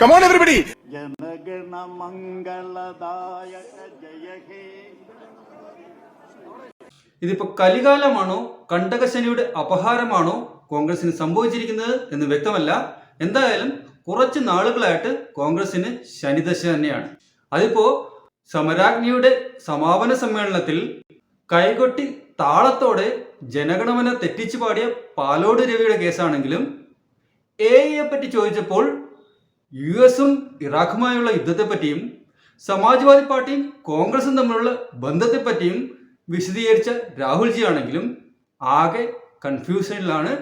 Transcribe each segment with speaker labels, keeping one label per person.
Speaker 1: Come on everybody
Speaker 2: ഇതിപ്പോ കലികാലമാണോ കണ്ടകശനിയുടെ അപഹാരമാണോ കോൺഗ്രസിന് സംഭവിച്ചിരിക്കുന്നത് എന്ന് വ്യക്തമല്ല. എന്തായാലും കുറച്ച് നാളുകളായിട്ട് കോൺഗ്രസിന് ശനിദശ തന്നെയാണ്. അതിപ്പോ സമരാജ്ഞിയുടെ സമാപന സമ്മേളനത്തിൽ കൈകൊട്ടി താളത്തോടെ ജനഗണമന തെറ്റിച്ചു പാടിയ പാലോട് രവിയുടെ കേസാണെങ്കിലും എ ഐയെ പറ്റി ചോദിച്ചപ്പോൾ യു എസും ഇറാഖുമായുള്ള യുദ്ധത്തെപ്പറ്റിയും സമാജ്വാദി പാർട്ടിയും കോൺഗ്രസും തമ്മിലുള്ള ബന്ധത്തെപ്പറ്റിയും വിശദീകരിച്ച രാഹുൽജി ആണെങ്കിലും ആകെ കൺഫ്യൂഷനിലാണ്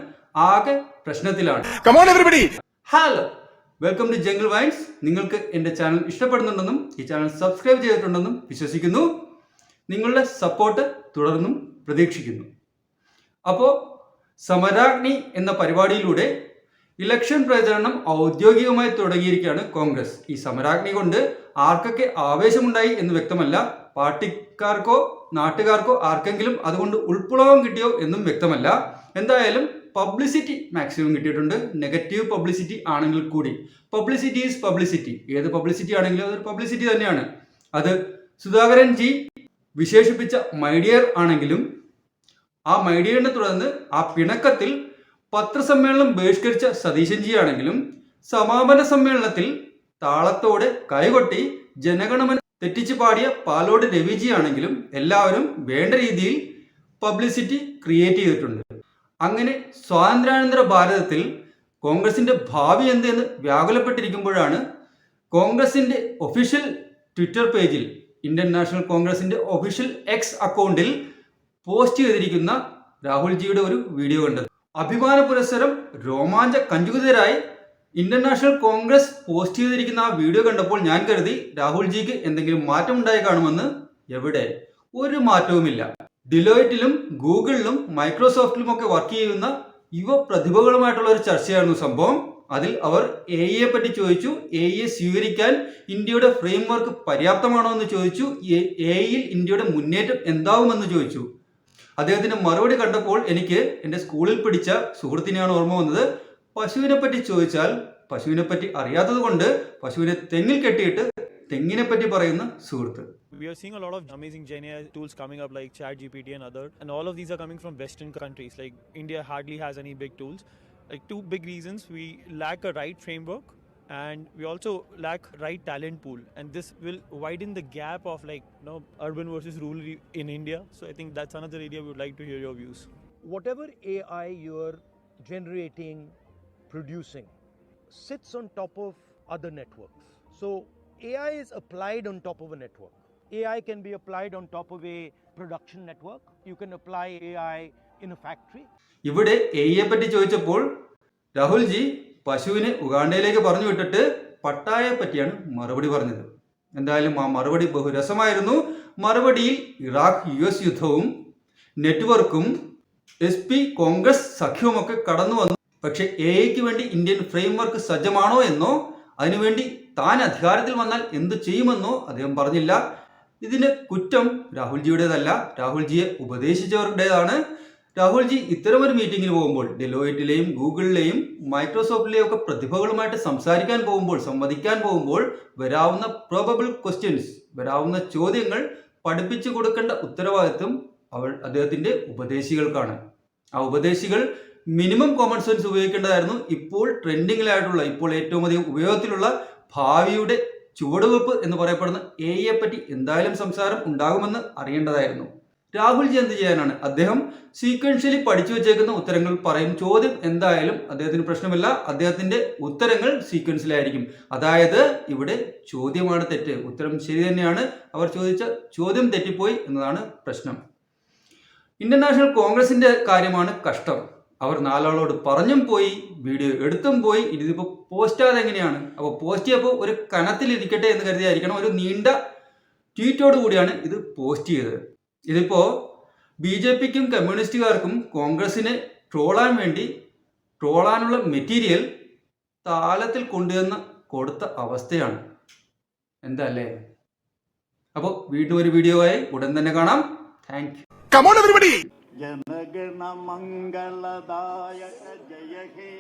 Speaker 2: ആകെ പ്രശ്നത്തിലാണ്. Hello welcome to jungle vines നിങ്ങൾക്ക് എന്റെ ചാനൽ ഇഷ്ടപ്പെടുന്നുണ്ടെന്നും ഈ ചാനൽ സബ്സ്ക്രൈബ് ചെയ്തിട്ടുണ്ടെന്നും വിശ്വസിക്കുന്നു. നിങ്ങളുടെ സപ്പോർട്ട് തുടർന്നും പ്രതീക്ഷിക്കുന്നു. അപ്പോൾ സമരാഗ്നി എന്ന പരിപാടിയിലൂടെ ഇലക്ഷൻ പ്രചരണം ഔദ്യോഗികമായി തുടങ്ങിയിരിക്കുകയാണ് കോൺഗ്രസ്. ഈ സമരാഗ്നി കൊണ്ട് ആർക്കൊക്കെ ആവേശമുണ്ടായി എന്ന് വ്യക്തമല്ല. പാർട്ടിക്കാർക്കോ നാട്ടുകാർക്കോ ആർക്കെങ്കിലും അതുകൊണ്ട് ഉൾപ്പുളവം കിട്ടിയോ എന്നും വ്യക്തമല്ല. എന്തായാലും പബ്ലിസിറ്റി മാക്സിമം കിട്ടിയിട്ടുണ്ട്. നെഗറ്റീവ് പബ്ലിസിറ്റി ആണെങ്കിൽ കൂടി. Publicity is publicity. ഏത് പബ്ലിസിറ്റി ആണെങ്കിലും അതൊരു പബ്ലിസിറ്റി തന്നെയാണ്. അത് സുധാകരൻ ജി വിശേഷിപ്പിച്ച മൈഡിയർ ആണെങ്കിലും ആ മൈഡിയറിനെ തുടർന്ന് ആ പിണക്കത്തിൽ പത്രസമ്മേളനം ബഹിഷ്കരിച്ച സതീശൻ ജിയാണെങ്കിലും സമാപന സമ്മേളനത്തിൽ താളത്തോട് കൈകൊട്ടി ജനഗണമന തെറ്റിച്ച് പാടിയ പാലോട് രവിജി ആണെങ്കിലും എല്ലാവരും വേണ്ട രീതിയിൽ പബ്ലിസിറ്റി ക്രിയേറ്റ് ചെയ്തിട്ടുണ്ട്. അങ്ങനെ സ്വാതന്ത്ര്യാനന്തര ഭാരതത്തിൽ കോൺഗ്രസിന്റെ ഭാവി എന്തെന്ന് വ്യാകുലപ്പെട്ടിരിക്കുമ്പോഴാണ് കോൺഗ്രസിന്റെ ഒഫീഷ്യൽ ട്വിറ്റർ പേജിൽ ഇന്ത്യൻ നാഷണൽ കോൺഗ്രസിന്റെ ഒഫീഷ്യൽ എക്സ് അക്കൗണ്ടിൽ പോസ്റ്റ് ചെയ്തിരിക്കുന്ന രാഹുൽജിയുടെ ഒരു വീഡിയോ കണ്ടത്. അഭിമാന പുരസ്സരം രോമാഞ്ച കഞ്ചുകിതരായി ഇന്റർനാഷണൽ കോൺഗ്രസ് പോസ്റ്റ് ചെയ്തിരിക്കുന്ന ആ വീഡിയോ കണ്ടപ്പോൾ ഞാൻ കരുതി രാഹുൽജിക്ക് എന്തെങ്കിലും മാറ്റം ഉണ്ടായി കാണുമെന്ന് എവിടെ? ഒരു മാറ്റവുമില്ല. ഡിലോയിറ്റിലും ഗൂഗിളിലും മൈക്രോസോഫ്റ്റിലും ഒക്കെ വർക്ക് ചെയ്യുന്ന യുവ പ്രതിഭകളുമായിട്ടുള്ള ഒരു ചർച്ചയായിരുന്നു സംഭവം. അതിൽ അവർ എ ഇയെ പറ്റി ചോദിച്ചു. എ ഇയെ സ്വീകരിക്കാൻ ഇന്ത്യയുടെ ഫ്രെയിംവർക്ക് പര്യാപ്തമാണോ എന്ന് ചോദിച്ചു. എ ഇയിൽ ഇന്ത്യയുടെ മുന്നേറ്റം എന്താവുമെന്ന് ചോദിച്ചു. അദ്ദേഹത്തിന്റെ മറുപടി കണ്ടപ്പോൾ എനിക്ക് എന്റെ സ്കൂളിൽ പിടിച്ച സുഹൃത്തിനെയാണ് ഓർമ്മ വന്നത് പശുവിനെ പറ്റി ചോദിച്ചാൽ പശുവിനെ പറ്റി അറിയാത്തത് കൊണ്ട് പശുവിനെ തെങ്ങിൽ കെട്ടിയിട്ട് തെങ്ങിനെ പറ്റി പറയുന്ന സുഹൃത്ത്
Speaker 3: We are seeing a lot of amazing Gen AI tools coming up like ChatGPT and other, and all of these are coming from Western countries. Like India hardly has any big tools. Like two big reasons: we lack a right framework, and we also lack right talent pool. And this will widen the gap of like you know urban versus rural i- in India. So I think that's another area we would like to hear your views.
Speaker 4: whatever AI you're generating, producing, sits on top of other networks. So AI is applied on top of a network. AI can be applied on top of a production network. You can apply AI in a factory.
Speaker 2: ഇവിടെ എയെ പറ്റി ചോദിച്ചപ്പോൾ രാഹുൽജി പശുവിനെ ഉഗാണ്ടയിലേക്ക് പറഞ്ഞു വിട്ടിട്ട് പട്ടായെ പറ്റിയാണ് മറുപടി പറഞ്ഞത്. എന്തായാലും ആ മറുപടി ബഹുരസമായിരുന്നു. മറുപടിയിൽ ഇറാഖ് യു എസ് യുദ്ധവും നെറ്റ്വർക്കും എസ് പി കോൺഗ്രസ് സഖ്യവുമൊക്കെ കടന്നു വന്നു. പക്ഷേ എ ഐക്ക് വേണ്ടി ഇന്ത്യൻ ഫ്രെയിംവർക്ക് സജ്ജമാണോ എന്നോ അതിനുവേണ്ടി താൻ അധികാരത്തിൽ വന്നാൽ എന്ത് ചെയ്യുമെന്നോ അദ്ദേഹം പറഞ്ഞില്ല. ഇതിന് കുറ്റം രാഹുൽജിയുടേതല്ല. രാഹുൽജിയെ ഉപദേശിച്ചവരുടേതാണ്. രാഹുൽജി ഇത്തരമൊരു മീറ്റിംഗിൽ പോകുമ്പോൾ ഡെലോയിറ്റിലെയും ഗൂഗിളിലെയും മൈക്രോസോഫ്റ്റിലെയും ഒക്കെ പ്രതിഭകളുമായിട്ട് സംസാരിക്കാൻ പോകുമ്പോൾ സംവദിക്കാൻ പോകുമ്പോൾ വരാവുന്ന പ്രോബബിൾ ക്വസ്റ്റ്യൻസ് വരാവുന്ന ചോദ്യങ്ങൾ പഠിപ്പിച്ചു കൊടുക്കേണ്ട ഉത്തരവാദിത്വം അവൾ അദ്ദേഹത്തിന്റെ ഉപദേശികൾക്കാണ്. ആ ഉപദേശികൾ മിനിമം കോമൺ സെൻസ് ഉപയോഗിക്കേണ്ടതായിരുന്നു. ഇപ്പോൾ ട്രെൻഡിങ്ങിലായിട്ടുള്ള ഇപ്പോൾ ഏറ്റവും അധികം ഉപയോഗത്തിലുള്ള ഭാവിയുടെ ചുവടുവെപ്പ് എന്ന് പറയപ്പെടുന്ന എ പറ്റി എന്തായാലും സംസാരം ഉണ്ടാകുമെന്ന് അറിയേണ്ടതായിരുന്നു. രാഹുൽജി എന്ത് ചെയ്യാനാണ്? അദ്ദേഹം സീക്വൻഷ്യലി പഠിച്ചു വെച്ചേക്കുന്ന ഉത്തരങ്ങൾ പറയും. ചോദ്യം എന്തായാലും അദ്ദേഹത്തിന് പ്രശ്നമില്ല. അദ്ദേഹത്തിന്റെ ഉത്തരങ്ങൾ സീക്വൻസിലായിരിക്കും അതായത് ഇവിടെ ചോദ്യമാണ് തെറ്റ്. ഉത്തരം ശരി തന്നെയാണ്. അവർ ചോദിച്ച ചോദ്യം തെറ്റിപ്പോയി എന്നതാണ് പ്രശ്നം. ഇന്ത്യൻ നാഷണൽ കോൺഗ്രസിന്റെ കാര്യമാണ് കഷ്ടം. അവർ നാലാളോട് പറഞ്ഞും പോയി വീഡിയോ എടുത്തും പോയി. ഇതിപ്പോൾ പോസ്റ്റ് ആയത് എങ്ങനെയാണ്? അപ്പോൾ പോസ്റ്റ് ചെയ്യപ്പോൾ ഒരു കനത്തിലിരിക്കട്ടെ എന്ന് കരുതിയായിരിക്കണം. ഒരു നീണ്ട ട്വീറ്റോട് കൂടിയാണ് ഇത് പോസ്റ്റ് ചെയ്തത്. ഇതിപ്പോ ബി ജെ പിക്കും കമ്മ്യൂണിസ്റ്റുകാർക്കും കോൺഗ്രസിനെ ട്രോളാൻ വേണ്ടി ട്രോളാനുള്ള മെറ്റീരിയൽ താലത്തിൽ കൊണ്ടുവന്ന് കൊടുത്ത അവസ്ഥയാണ്. എന്താ അല്ലേ അപ്പോൾ വീണ്ടും ഒരു വീഡിയോ ആയി ഉടൻ തന്നെ കാണാം. Thank
Speaker 5: you ജനഗണ മംഗളദായക Jayahe